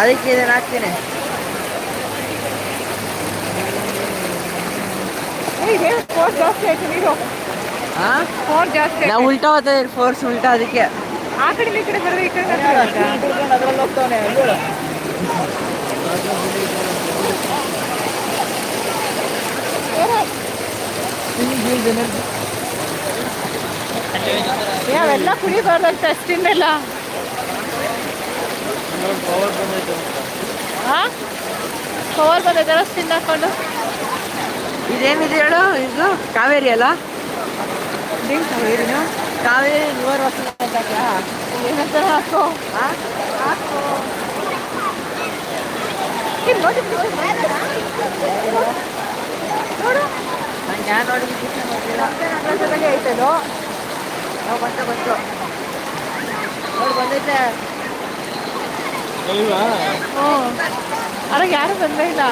ಅದಕ್ಕೆ ಇದನ್ನ ಹಾಕ್ತೀನಿ. ನಾವು ಉಲ್ಟಾ ಹೋಗ್ತಾ ಫೋರ್ಸ್ ಉಲ್ಟಾ ಅದಕ್ಕೆ. ಆ ಕಡೆ ಈ ಕಡೆ ಬರೋದು ಈ ಕಡೆ ಅದ್ರಲ್ಲಿ ಹೋಗ್ತಾವನೆ? ಅವೆಲ್ಲ ಕುಡಿಬಾರ್ದಂತ ಅಷ್ಟಿಂದೆಲ್ಲ ಹಾ? ಕವರ್ ಬಂದೈತೆ ಅಷ್ಟಿಂದ ಹಾಕೊಂಡು. ಇದೇನಿದೆ ಹೇಳು ಇದು ಕಾವೇರಿ ಅಲ್ಲ? ಕಾವೇರಿನ? ಕಾವೇರಿ ನೂರ ವರ್ಷ ಏನಂತ ಹಾಕೋ. ನೋಡಿ ನೋಡು. ಐತದು. ನಾವು ಬಂತ ಬಂತು ನೋಡಿ ಬಂದೈತೆ. ಹ್ಞೂ ಅದ್ರಾಗ ಯಾರು ಬಂದೇ ಇಲ್ಲ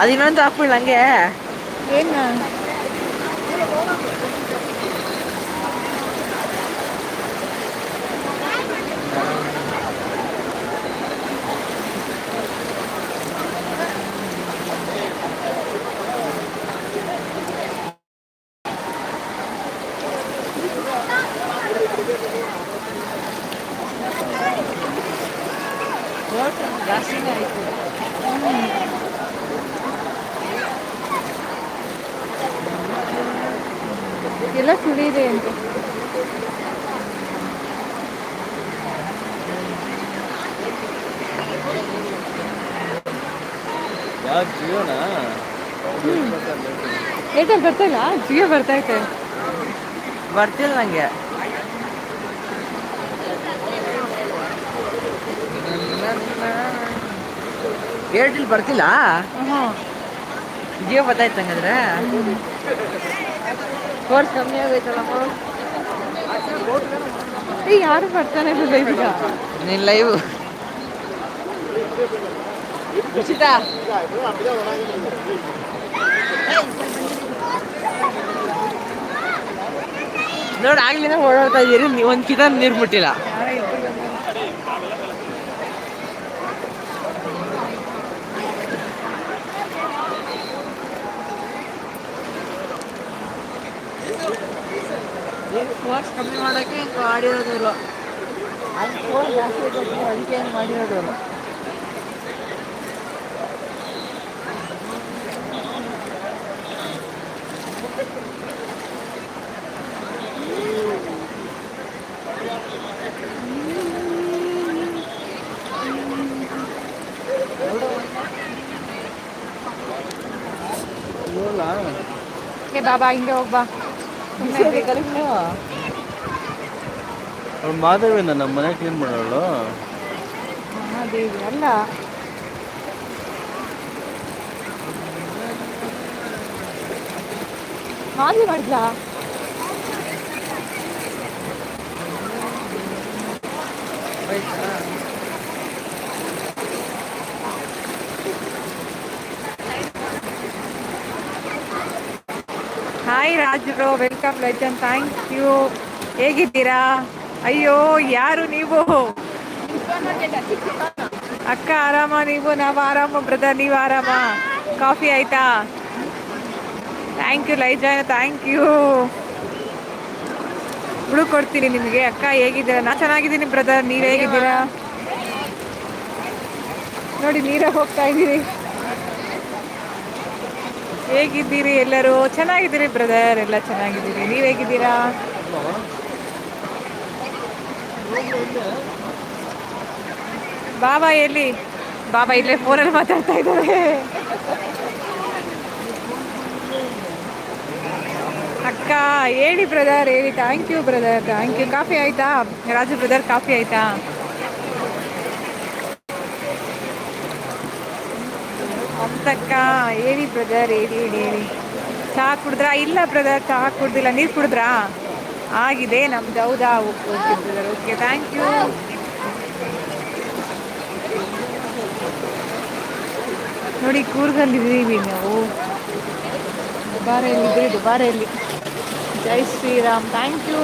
ಅದು ಇನ್ನೊಂದು ಹಾಕ್ಬಿಡ್ಲ ಹಂಗೆ ಏನು ಜಾಸ್ತಿನೇ ಆಯ್ತು ಎಲ್ಲ ಸುಳಿದೆ ಅಂತ ಏರ್ಟೆಲ್ ಬರ್ತಾ ಇಲ್ಲ? ಜಿಯೋ ಬರ್ತೈತೆ ಬರ್ತಿಲ್ಲ ನಂಗೆ. ಏರ್ಟೆಲ್ ಬರ್ತಿಲ್ಲ? ಜಿಯೋ ಬತ್ತಾಯ್ತು ಹಂಗಂದ್ರೆ. ಕೋರ್ಸ್ ಕಮ್ಮಿ ಆಗೈತಲ್ಲಮ್ಮ ಏ ಯಾರು ಬರ್ತಾನೆ ಇಲ್ಲ ಈಗ ನಿನ್ ಲೈವ್ ಉಚಿತ? ನೋಡ್ ಆಗ್ಲಿಂದ ಓಡಾಡ್ತಾ ಇದೀರಿ ನೀವ್ ಒಂದ್ ಕಿತ ನೀರ್ ಮುಟ್ಟಿಲ್ಲ. ಫೋರ್ಸ್ ಕಮ್ಮಿ ಮಾಡಕ್ಕೆ ಹಿಂಗ್ ಮಾಡಿರೋದು ಇವ್ರು. ಹಂಗ್ ಫೋರ್ಸ್ ಜಾಸ್ತಿ ಕೊಟ್ಟು ಅದಕ್ಕೆ ಹಿಂಗ್ ಮಾಡಿರೋದು ಇವ್ರು. ಇರೋಲ್ಲ ಏ ಬಾಬಾ ಹಿಂಗೆ ಹೋಗ್ಬಾ ಬಿಸಿ ಕಲಿಸ್ ನೀವು ಅವ್ಳು ಮಾಧವಿನ ನಮ್ಮ ಮನೆ ಕ್ಲೀನ್ ಮಾಡೋಳು. ಮಹಾದೇವಿ ಅಲ್ಲ. ಮಾದ್ಲಿ ಮಾಡಿದ್ಲಾ? ಹಾಯ್ ರಾಜ್ ವೆಲ್ಕಮ್ ಲೆಜನ್ ಥ್ಯಾಂಕ್ ಯು ಹೇಗಿದ್ದೀರಾ? ಅಯ್ಯೋ, ಯಾರು ನೀವು? ಅಕ್ಕ ಆರಾಮ, ನೀವು? ನಾವು ಆರಾಮ ಬ್ರದರ್ ನೀವು ಆರಾಮ? ಕಾಫಿ ಆಯ್ತಾ? ಥ್ಯಾಂಕ್ ಯು ಲೈಜಾನ್ ಥ್ಯಾಂಕ್ ಯು ಹುಡುಕ್ ಕೊಡ್ತೀನಿ ನಿಮಗೆ. ಅಕ್ಕ, ಹೇಗಿದ್ದೀರಾ? ನಾ ಚೆನ್ನಾಗಿದ್ದೀನಿ ಬ್ರದರ್ ನೀವು ಹೇಗಿದ್ದೀರಾ? ನೋಡಿ, ನೀರ ಹೋಗ್ತಾ ಇದ್ದೀರಿ. ಹೇಗಿದ್ದೀರಿ ಎಲ್ಲರೂ? ಚೆನ್ನಾಗಿದ್ದೀರಿ ಬ್ರದರ್ ಎಲ್ಲ ಚೆನ್ನಾಗಿದ್ದೀರಿ. ನೀವು ಹೇಗಿದ್ದೀರಾ? ಬಾಬಾ, ಎಲ್ಲಿ? ಬಾಬಾ ಇಲ್ಲೇ ಫೋನಲ್ಲಿ ಮಾತಾಡ್ತಾ ಇದ್ದಾರೆ. ಅಕ್ಕ, ಹೇಳಿ ಬ್ರದರ್ ಹೇಳಿ. Thank you brother thank you coffee ಆಯ್ತಾ? ರಾಜು ಬ್ರದರ್ ಕಾಫಿ ಆಯ್ತಾ? ಅಕ್ಕ ಹೇಳಿ ಬ್ರದರ್ ಹೇಳಿ ಹೇಳಿ ಹೇಳಿ. ಚಹಾ ಕುಡಿದ್ರಾ? ಇಲ್ಲ ಬ್ರದರ್ ಚಹಾ ಕುಡ್ದಿಲ್ಲ. ನೀರು ಕುಡಿದ್ರಾ? ಆಗಿದೆ, ನಮ್ದು ಹೌದಾ? ಓಕೆ ಬ್ರದರ್ ಥ್ಯಾಂಕ್ ಯು ನೋಡಿ, ಕೂರ್ಗಲ್ಲಿದ್ದೀವಿ ನಾವು. ದುಬಾರೆಯಲ್ಲಿದ್ದರೆ ದುಬಾರೆಯಲ್ಲಿ. ಜೈ Shriram. Thank you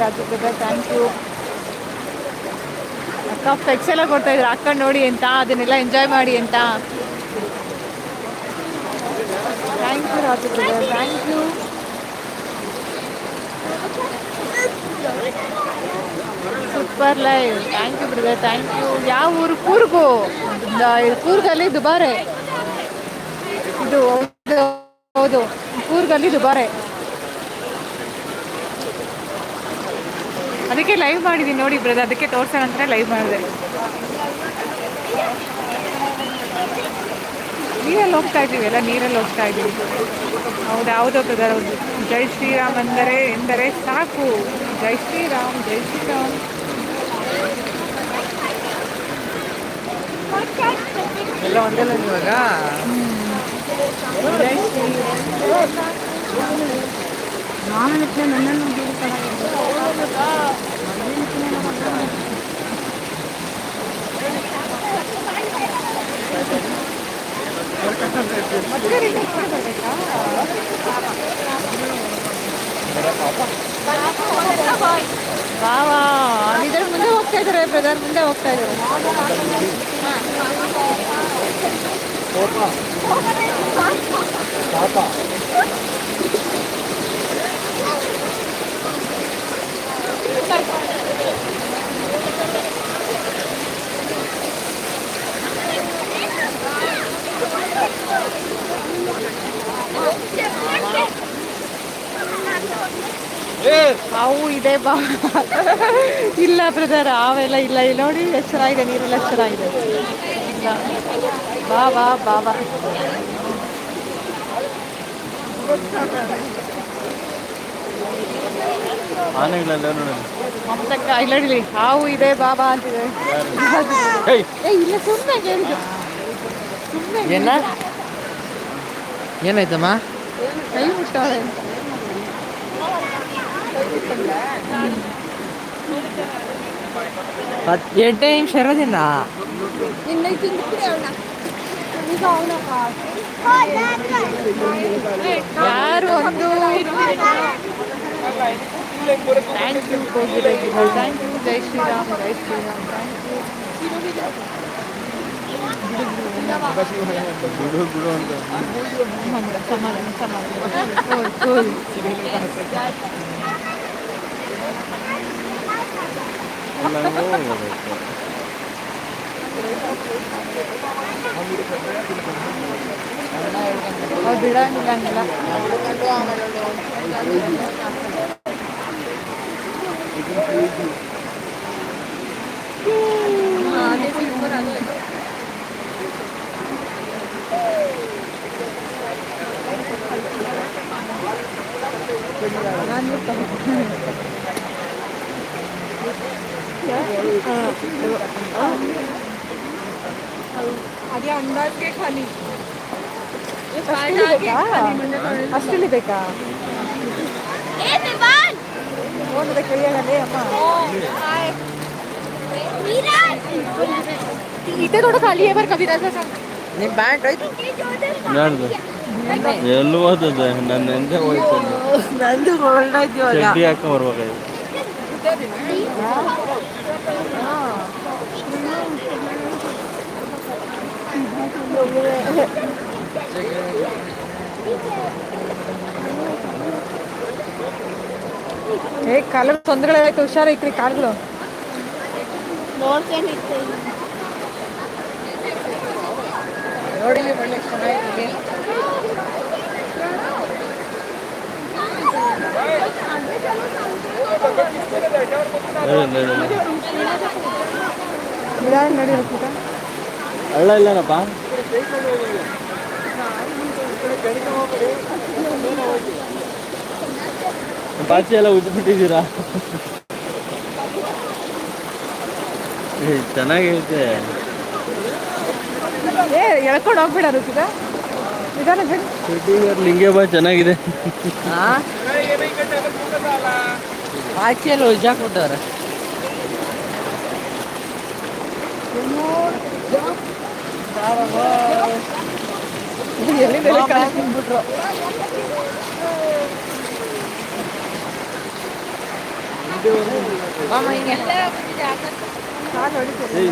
Raju brother thank you ಅಕ್ಕ ಫ್ಲೆಕ್ಸ್ ಎಲ್ಲ ಕೊಡ್ತಾ ಇದ್ರು. ಅಕ್ಕ ನೋಡಿ ಅಂತ, ಅದನ್ನೆಲ್ಲ ಎಂಜಾಯ್ ಮಾಡಿ ಅಂತ. Thank you Raju brother thank you super live thank you brother thank you ಯಾವ ಊರು? ಕೂರ್ಗು. ಕೂರ್ಗಲ್ಲಿ ದುಬಾರೆ. ಇದು ಹೌದು ಕೂರ್ಗಲ್ಲಿ ದುಬಾರೆ. ಅದಕ್ಕೆ ಲೈವ್ ಮಾಡಿದ್ದೀನಿ ನೋಡಿ ಬ್ರದರ್ ಅದಕ್ಕೆ ತೋರ್ಸೋಣ ಅಂತ ಲೈವ್ ಮಾಡಿದೆ. ನೀರಲ್ಲಿ ಹೋಗ್ತಾ ಇದ್ದೀವಿ ಎಲ್ಲ ನೀರಲ್ಲಿ ಹೋಗ್ತಾ ಇದ್ದೀವಿ. ಹೌದು ಯಾವುದೋ ಪ್ರಧಾನ ಹೌದು ಜೈ ಶ್ರೀರಾಮ್ ಅಂದರೆ ಎಂದರೆ ಸಾಕು. ಜೈ ಶ್ರೀರಾಮ್ ಜೈ ಶ್ರೀರಾಮ್. ಎಲ್ಲ ಒಂದಲ್ಲ ಇವಾಗ ಜೈ ನನ್ನನ್ನು ಮಾಡ್ಬೇಕಾ? ವಾ ವಾ ಇದರ ಮುಂದೆ ಹೋಗ್ತಾ ಇದ್ದಾರೆ ಬ್ರದರ್ ಮುಂದೆ ಹೋಗ್ತಾ ಇದ್ದಾರೆ ಹಾವು ಇದೆ ಬಾ ಇಲ್ಲ ಬ್ರದರ್ ಹಾವೆಲ್ಲ ಇಲ್ಲ. ಇಲ್ಲಿ ನೋಡಿ ಎಷ್ಟು ಚೆನ್ನಾಗಿದೆ ನೀರೆಲ್ಲ ಚೆನ್ನಾಗಿದೆ ಇಲ್ಲ. ಬಾ ಬಾ ಬಾ ಬಾ. ಆನೆಗಳೆಲ್ಲ ನೋಡಿ. ಮಮತಕ್ಕ ಇಲ್ಲ ಹಾವು ಇದೆ ಬಾಬಾ ಅಂತಿದೆ. ಹೇಯ್ ಏ ಇಲ್ಲ ಸುಮ್ಮನೆ ಕೇಳಿದ್ದು. ಸುಮ್ಮನೆ ಏನ? ಏನಾಯ್ತಮ್ಮ? ಕೈ ಮುಟ್ಟವ್ರೆ ಹತ್ತು ಎಂಟೇ ನಿಮಿಷ ಇರೋದಿಲ್ಲ. ಯಾರು ಒಂದು ಥ್ಯಾಂಕ್ ಯು ಥ್ಯಾಂಕ್ ಯು ಜೈ ಶ್ರೀರಾಮ್ ಜೈ ಶ್ರೀರಾಮ್. Thank you. ಬಿಡು ಬಿಡು ಅಂತ. ಸಮಾಧಾನ ಸಮಾಧಾನ. ಅವ್ರು ಬಿಡಂಗಿಲ್ಲ ಹಂಗೆಲ್ಲ ಅದೇ ಅಂದಾಜಿಗೆ ಖಾಲಿ ಅಷ್ಟಲ್ಲಿ ಬೇಕಾ ನೋಡಿದ್ರೆ ಕೈಯಾಗಲೇ ಅಮ್ಮ इथे थोडं खाली आहे बरं कविराजा सांग ನಿಮ್ಮ ಪ್ಯಾಂಟ್ ಹೋಯ್ತು ಯಾರ್ದು ಎಲ್ಲೂ ಹೋದದ ನನ್ನ ಎಂದೇ ಹೋಯ್ತು ನಂದು ಹೊರಟಾಯ್ತು ಇವಾಗ ಚಡ್ಡಿ ಹಾಕೊಂಡ್ ಬರ್ಬೇಕಾಯ್ತು ಏ ಕಾಲ ತೊಂದರೆಗಳಾಯ್ತು ಹುಷಾರ ಐತ್ರಿ ಕಾಲ್ಗಳು ನೋಡಿ ಹಳ್ಳ ಇಲ್ಲನಪ್ಪ? ಪಾಚಿ ಎಲ್ಲ ಉಜ್ಬಿಟ್ಟಿದ್ದೀರಾ ಚೆನ್ನಾಗೈತೆ ಏ ಎಳ್ಕೊಂಡು ಹೋಗ್ಬಿಡ ರಕ್ಷಿತ ನಿಧಾನ ಬಿಡು. ಚಡ್ಡಿ ಲಿಂಗೆ ಬಾ ಚೆನ್ನಾಗಿದೆ. ಹಾ ಆಚೆಯಲ್ಲಿ ಉಜ್ಜಾಕ್ಬಿಟ್ಟವ್ರೆ ಎಲ್ಲಿಂದ ಕಾಲ- ಬಿಟ್ರು ಮಾಮ ಹಿಂಗೆ ಕಾಲು ಹೊಡಿತೀರಿ ಏಯ್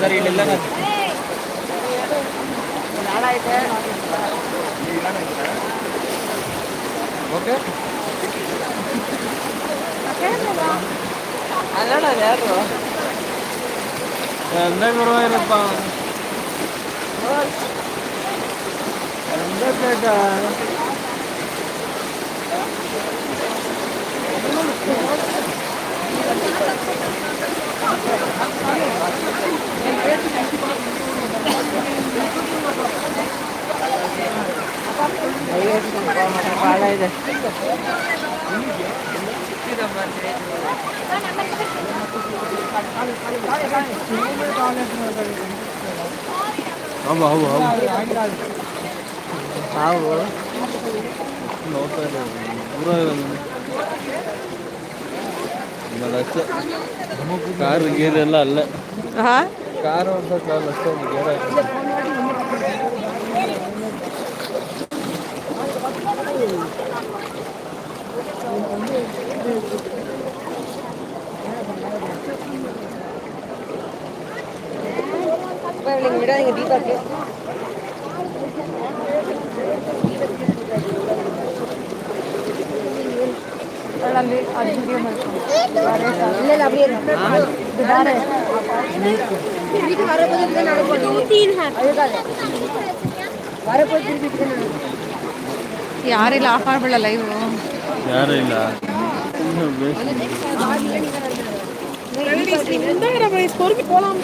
ಸರಿ ಇಲ್ಲೆಲ್ಲ ನಾಳ ಐತೆ ಓಕೆ ಅಲ್ಲಣ್ಣ ಯಾರು ಎಂದ ಗುರುವಾಯೂರಪ್ಪ ಎಂದ ಬೇಟ ಭಾಳ ಇದೆ ಹೌದು ಹೌದು ಹೌದು ನಾವು ನೋಡ್ತಾ ಇದ್ದೀವಿ ದೂರ ಇರೋದು ಆಮೇಲೆ ಅಷ್ಟೇ ಕಾರ್ ಗೀರ್ ಎಲ್ಲ ಅಲ್ಲೇ ಹಾ ಕಾರ್ ಓಡ್ಸೋಕ್ಕಲ್ಲ ಅಷ್ಟೇ ಒಂದು ಗೇರ್ ಹಾಕಿ விடாதீங்க தீபாக்கு எல்லாமே அது மீடியம் இருக்கும் யாரும் போலாம்